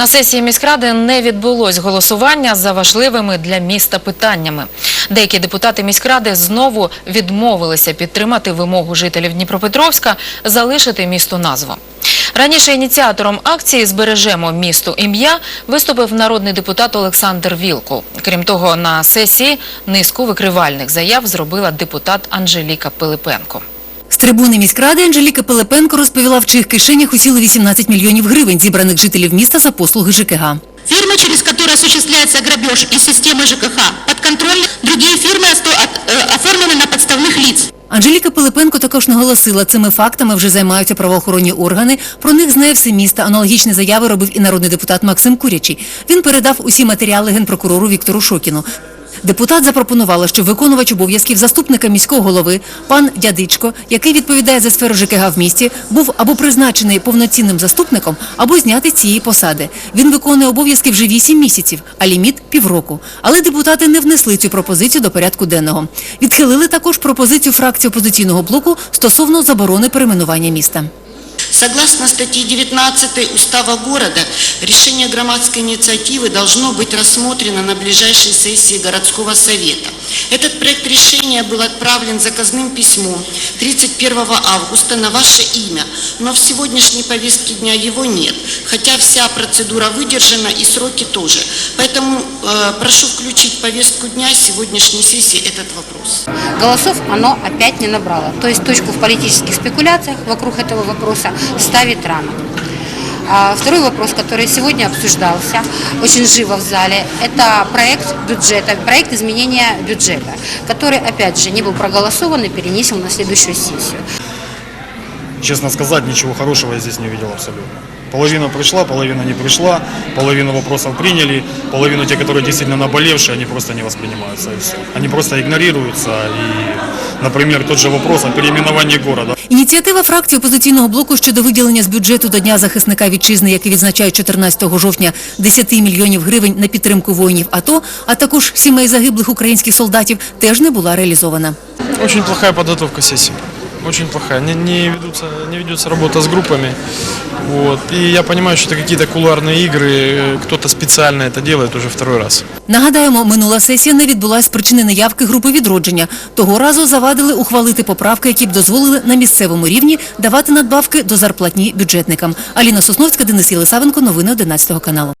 На сесії міськради не відбулось голосування за важливими для міста питаннями. Деякі депутати міськради знову відмовилися підтримати вимогу жителів Дніпропетровська залишити місту назву. Раніше ініціатором акції Збережемо місту ім'я виступив народний депутат Олександр Вілкул. Крім того, на сесії низку викривальних заяв зробила депутат Анжеліка Пилипенко. З трибуни міськради Анжеліка Пилипенко розповіла, в чиїх кишенях усіли 18 мільйонів гривень, зібраних жителів міста за послуги ЖКГ. Фирма, через которую осуществляется грабеж из системы ЖКХ, подконтрольны. Другие фирмы осто- от- э, оформлены на подставных лиц. Анжеліка Пилипенко також наголосила, цими фактами вже займаються правоохоронні органи. Про них знає все місто. Аналогічні заяви робив і народний депутат Максим Курячий. Він передав усі матеріали генпрокурору Віктору Шокіну. Депутат запропонувала, що виконувач обов'язків заступника міського голови пан Дядичко, який відповідає за сферу ЖКГ в місті, був або призначений повноцінним заступником, або знятий з цієї посади. Він виконує обов'язки вже 8 місяців, а ліміт – півроку. Але депутати не внесли цю пропозицію до порядку денного. Відхилили також пропозицію фракції опозиційного блоку стосовно заборони перейменування міста. Согласно статье 19 Устава города, решение громадской инициативы должно быть рассмотрено на ближайшей сессии городского совета. Этот проект решения был отправлен заказным письмом 31 августа на ваше имя, но в сегодняшней повестке дня его нет, хотя вся процедура выдержана и сроки тоже. Поэтому э, прошу включить в повестку дня сегодняшней сессии этот вопрос. Голосов оно опять не набрало. То есть точку в политических спекуляциях вокруг этого вопроса ставить рано. А Второй вопрос, который сегодня обсуждался очень живо в зале, это проект бюджета, проект изменения бюджета, который, опять же, не был проголосован и перенесен на следующую сессию. Честно сказать, ничего хорошего я здесь не увидел абсолютно. Половина пришла, половина не пришла, половину вопросов приняли, половину те, которые действительно наболевшие, они просто не воспринимаются и все. Они просто игнорируются и, например, тот же вопрос о переименовании города. Ініціатива фракції опозиційного блоку щодо виділення з бюджету до Дня захисника вітчизни, який відзначають 14 жовтня 10 мільйонів гривень на підтримку воїнів АТО, а також сімей загиблих українських солдатів, теж не була реалізована. Очень плохая подготовка сессии Очень плохая. Не, не, ведутся, не ведется работа с группами. Вот. И я понимаю, что это какие-то кулуарные игры. э, Кто-то специально это делает уже второй раз. Нагадаємо, минула сесія не відбулась з причини неявки групи відродження. Того разу завадили ухвалити поправки, які б дозволили на місцевому рівні давати надбавки до зарплатні бюджетникам. Аліна Сосновська, Денис Єлисавенко, новини 11 каналу.